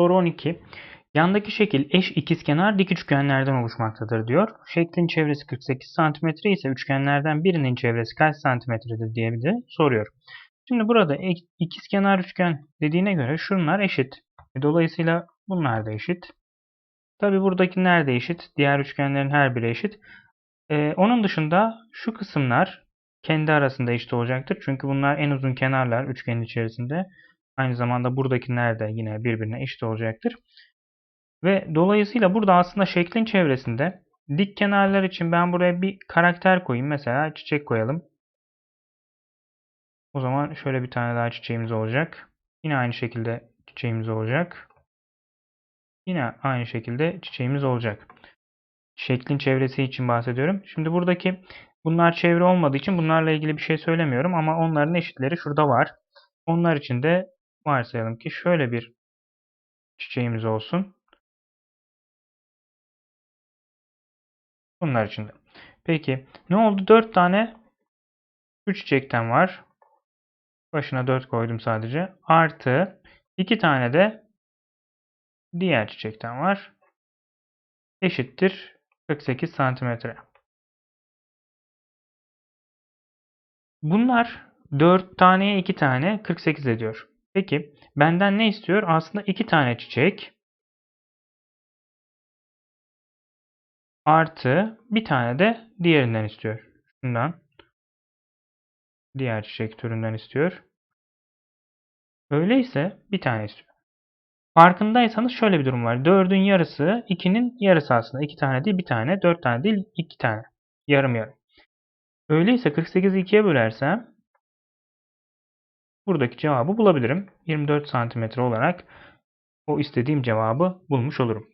Soru 12. Yandaki şekil eş ikizkenar dik üçgenlerden oluşmaktadır diyor. Şeklin çevresi 48 cm ise üçgenlerden birinin çevresi kaç santimetredir diye bir de soruyor. Şimdi burada ikizkenar üçgen dediğine göre şunlar eşit. E, Dolayısıyla bunlar da eşit. Tabi buradakiler de eşit. Diğer üçgenlerin her biri eşit. Ee, onun dışında şu kısımlar kendi arasında eşit olacaktır. Çünkü bunlar en uzun kenarlar üçgenin içerisinde. Aynı zamanda buradakiler de yine birbirine eşit olacaktır. Ve dolayısıyla burada aslında şeklin çevresinde dik kenarlar için ben buraya bir karakter koyayım. Mesela çiçek koyalım. O zaman şöyle bir tane daha çiçeğimiz olacak. Yine aynı şekilde çiçeğimiz olacak. Yine aynı şekilde çiçeğimiz olacak. Şeklin çevresi için bahsediyorum. Şimdi buradaki bunlar çevre olmadığı için bunlarla ilgili bir şey söylemiyorum ama onların eşitleri şurada var. Onlar için de varsayalım ki şöyle bir çiçeğimiz olsun. Bunlar için de. Peki ne oldu? 4 tane şu çiçekten var. Başına 4 koydum sadece. Artı 2 tane de diğer çiçekten var. Eşittir 48 santimetre. Bunlar 4 taneye 2 tane 48 ediyor. Peki benden ne istiyor? Aslında 2 tane çiçek artı bir tane de diğerinden istiyor. Şundan diğer çiçek türünden istiyor. Öyleyse bir tane istiyor. Farkındaysanız şöyle bir durum var. 4'ün yarısı 2'nin yarısı aslında. 2 tane değil bir tane, 4 tane değil 2 tane. Yarım yarım. Öyleyse 48'i 2'ye bölersem buradaki cevabı bulabilirim. 24 santimetre olarak o istediğim cevabı bulmuş olurum.